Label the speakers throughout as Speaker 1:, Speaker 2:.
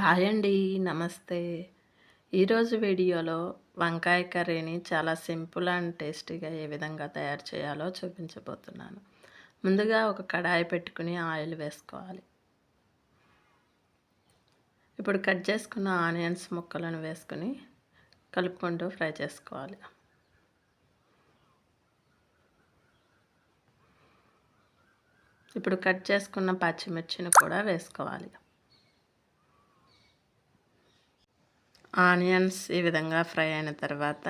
Speaker 1: Hi అండి నమస్తే. ఈరోజు వీడియోలో వంకాయ కర్రీని చాలా సింపుల్ అండ్ టేస్టీగా ఏ విధంగా తయారు చేయాలో చూపించబోతున్నాను. ముందుగా ఒక కడాయి పెట్టుకుని ఆయిల్ వేసుకోవాలి. ఇప్పుడు కట్ చేసుకున్న ఆనియన్స్ ముక్కలను వేసుకుని కలుపుకుంటూ ఫ్రై చేసుకోవాలి. ఇప్పుడు కట్ చేసుకున్న పచ్చిమిర్చిని కూడా వేసుకోవాలి. ఆనియన్స్ ఈ విధంగా ఫ్రై అయిన తర్వాత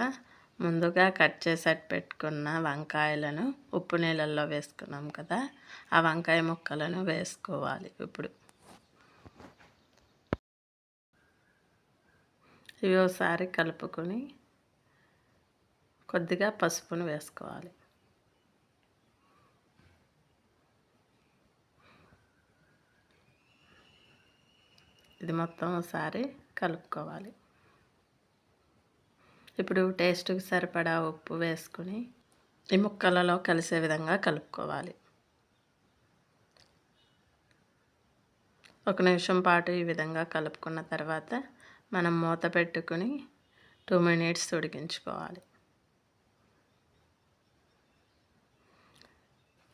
Speaker 1: ముందుగా కట్ చేసి పెట్టుకున్న వంకాయలను ఉప్పు నీళ్ళల్లో వేసుకున్నాం కదా ఆ వంకాయ ముక్కలను వేసుకోవాలి ఇప్పుడు. ఇవి ఒకసారి కలుపుకొని కొద్దిగా పసుపును వేసుకోవాలి. ఇది మొత్తం ఒకసారి కలుపుకోవాలి. ఇప్పుడు టేస్ట్కి సరిపడా ఉప్పు వేసుకుని ఈ ముక్కలలో కలిసే విధంగా కలుపుకోవాలి. ఒక నిమిషం పాటు ఈ విధంగా కలుపుకున్న తర్వాత మనం మూత పెట్టుకుని టూ మినిట్స్ ఉడికించుకోవాలి.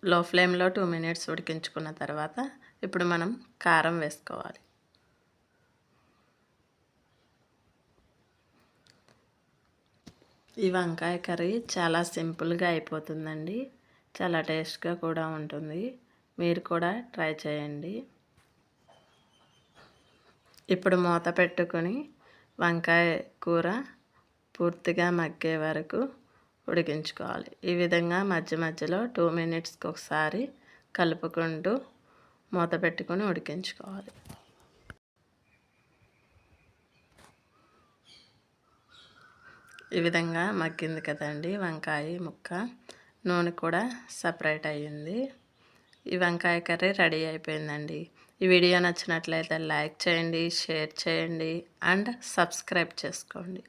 Speaker 1: లో ఫ్లేమ్లో టూ మినిట్స్ ఉడికించుకున్న తర్వాత ఇప్పుడు మనం కారం వేసుకోవాలి. ఈ వంకాయ కర్రీ చాలా సింపుల్గా అయిపోతుందండి. చాలా టేస్ట్గా కూడా ఉంటుంది. మీరు కూడా ట్రై చేయండి. ఇప్పుడు మూత పెట్టుకొని వంకాయ కూర పూర్తిగా మగ్గే వరకు ఉడికించుకోవాలి. ఈ విధంగా మధ్య మధ్యలో టూ మినిట్స్కి ఒకసారి కలుపుకుంటూ మూత పెట్టుకొని ఉడికించుకోవాలి. ఈ విధంగా మగ్గింది కదండి వంకాయ ముక్క. నూనె కూడా సపరేట్ అయ్యింది. ఈ వంకాయ కర్రీ రెడీ అయిపోయిందండి. ఈ వీడియో నచ్చినట్లయితే లైక్ చేయండి షేర్ చేయండి అండ్ సబ్స్క్రైబ్ చేసుకోండి.